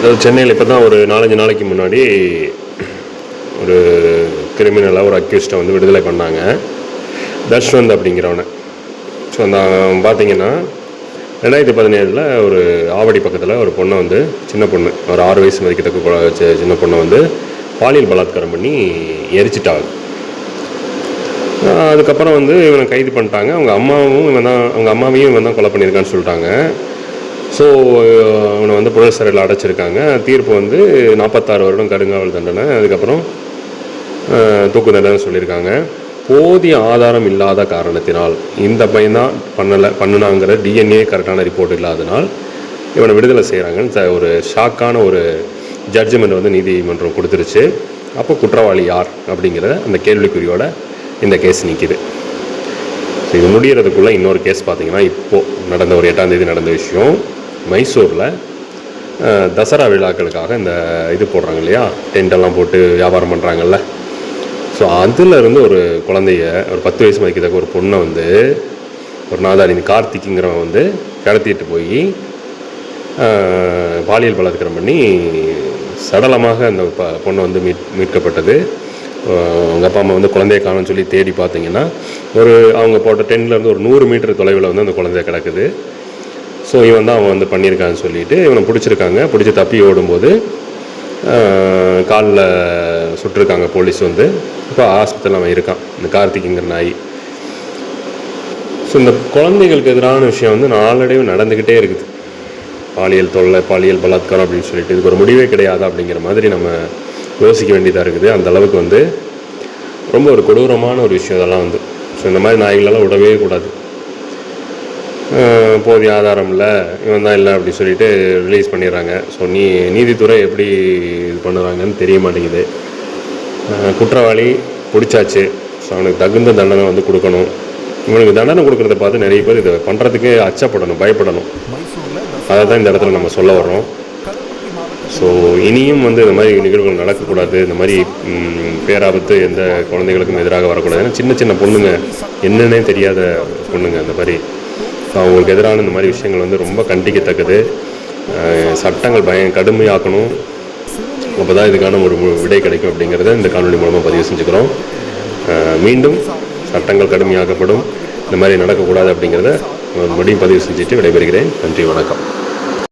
அதாவது சென்னையில் இப்போ தான் ஒரு நாலஞ்சு நாளைக்கு முன்னாடி ஒரு கிரிமினலாக ஒரு அக்யூஸ்டை வந்து விடுதலை பண்ணாங்க. தஷ்வந்த் அப்படிங்கிறவனை. ஸோ அந்த பார்த்தீங்கன்னா ரெண்டாயிரத்தி பதினேழில் ஒரு ஆவடி பக்கத்தில் ஒரு பொண்ணை வந்து சின்ன பொண்ணு ஒரு ஆறு வயசு மதிக்கத்தக்க சின்ன பொண்ணை வந்து பாலியல் பலாத்காரம் பண்ணி எரிச்சிட்டாங்க. அதுக்கப்புறம் வந்து இவனை கைது பண்ணிட்டாங்க. அவங்க அம்மாவும் இவன் தான் அவங்க அம்மாவையும் இவன் தான் கொலை பண்ணியிருக்கான்னு சொல்லிட்டாங்க. ஸோ uh, அவனை வந்து புழல் சிறையில் அடைச்சிருக்காங்க. தீர்ப்பு வந்து நாற்பத்தாறு வருடம் கருங்காவல் தண்டனை அதுக்கப்புறம் uh, தூக்கு தண்டனை சொல்லியிருக்காங்க. போதிய ஆதாரம் இல்லாத காரணத்தினால் இந்த பையன்தான் பண்ணலை பண்ணுனாங்கிற டிஎன்ஏ கரெக்டான ரிப்போர்ட் இல்லாதனால் இவனை விடுதலை செய்கிறாங்கன்னு த- ஒரு ஷாக்கான ஒரு ஜட்ஜ்மெண்ட் வந்து நீதிமன்றம் கொடுத்துருச்சு. அப்போ குற்றவாளி யார்? அப்படிங்கிறத அந்த கேள்விக்குறியோட இந்த கேஸ் நிற்கிது ஸோ இது முடிகிறதுக்குள்ளே இன்னொரு கேஸ் பார்த்தீங்கன்னா இப்போது நடந்த ஒரு எட்டாம் தேதி நடந்த விஷயம். மைசூரில் தசரா விழாக்களுக்காக இந்த இது போடுறாங்க இல்லையா? டென்ட்டெல்லாம் போட்டு வியாபாரம் பண்ணுறாங்கல்ல ஸோ அதுல இருந்து ஒரு குழந்தைய ஒரு பத்து வயசு மதிக்கிறதுக்கு ஒரு பொண்ணை வந்து ஒரு நாதாரி கார்த்திக்குங்கிறவன் வந்து கடத்திட்டு போய் பாலியல் பலாத்காரம் பண்ணி சடலமாக அந்த ப பொண்ணை வந்து மீட் மீட்கப்பட்டது. அவங்க அப்பா அம்மா வந்து குழந்தைய காணும்னு சொல்லி தேடி பார்த்தீங்கன்னா ஒரு அவங்க போட்ட டென்லேருந்து ஒரு நூறு மீட்டர் தொலைவில் வந்து அந்த குழந்தைய கிடக்குது. ஸோ இவன் தான் அவன் வந்து பண்ணியிருக்கான்னு சொல்லிட்டு இவனை பிடிச்சிருக்காங்க. பிடிச்சி தப்பி ஓடும்போது காலில் சுட்டிருக்காங்க போலீஸ் வந்து. இப்போ ஆஸ்பத்திரியில் அவன் இருக்கான். இந்த கார்த்திக்குங்கிற நாய். ஸோ இந்த குழந்தைகளுக்கு எதிரான விஷயம் வந்து நாளடைவு நடந்துக்கிட்டே இருக்குது. பாலியல் தொல்லை பாலியல் பலாத்காரம் அப்படின்னு சொல்லிட்டு இதுக்கு ஒரு முடிவே கிடையாது அப்படிங்கிற மாதிரி நம்ம யோசிக்க வேண்டியதாக இருக்குது. அந்த அளவுக்கு வந்து ரொம்ப ஒரு கொடூரமான ஒரு விஷயம் இதெல்லாம் வந்து. ஸோ இந்த மாதிரி நாய்களெல்லாம் விடவே கூடாது. போதிய ஆதாரம் இல்லை இவன் தான் இல்லை அப்படி சொல்லிட்டு ரிலீஸ் பண்ணிடுறாங்க. ஸோ நீ நீதித்துறை எப்படி இது பண்ணுறாங்கன்னு தெரிய மாட்டேங்குது. குற்றவாளி பிடிச்சாச்சு. ஸோ அவனுக்கு தகுந்த தண்டனை வந்து கொடுக்கணும். இவனுக்கு தண்டனை கொடுக்குறத பார்த்து நிறைய பேர் இதை பண்ணுறதுக்கு அச்சப்படணும் பயப்படணும். அதை தான் இந்த இடத்துல நம்ம சொல்ல வர்றோம். ஸோ இனியும் வந்து இந்த மாதிரி நிகழ்வுகள் நடக்கக்கூடாது. இந்த மாதிரி பேராபத்து எந்த குழந்தைகளுக்கும் எதிராக வரக்கூடாது. ஏன்னா சின்ன சின்ன பொண்ணுங்க என்னன்னே தெரியாத பொண்ணுங்க அந்த மாதிரி. ஸோ அவங்களுக்கு எதிரான இந்த மாதிரி விஷயங்கள் வந்து ரொம்ப கண்டிக்கத்தக்கது. சட்டங்கள் பயம் கடுமையாக்கணும். அப்போ தான் இதுக்கான ஒரு விடை கிடைக்கும் அப்படிங்கிறத இந்த காணொலி மூலமாக பதிவு செஞ்சுக்கிறோம். மீண்டும் சட்டங்கள் கடுமையாக்கப்படும். இந்த மாதிரி நடக்கக்கூடாது அப்படிங்கிறத மறுபடியும் பதிவு செஞ்சுட்டு விடைபெறுகிறேன். நன்றி வணக்கம்.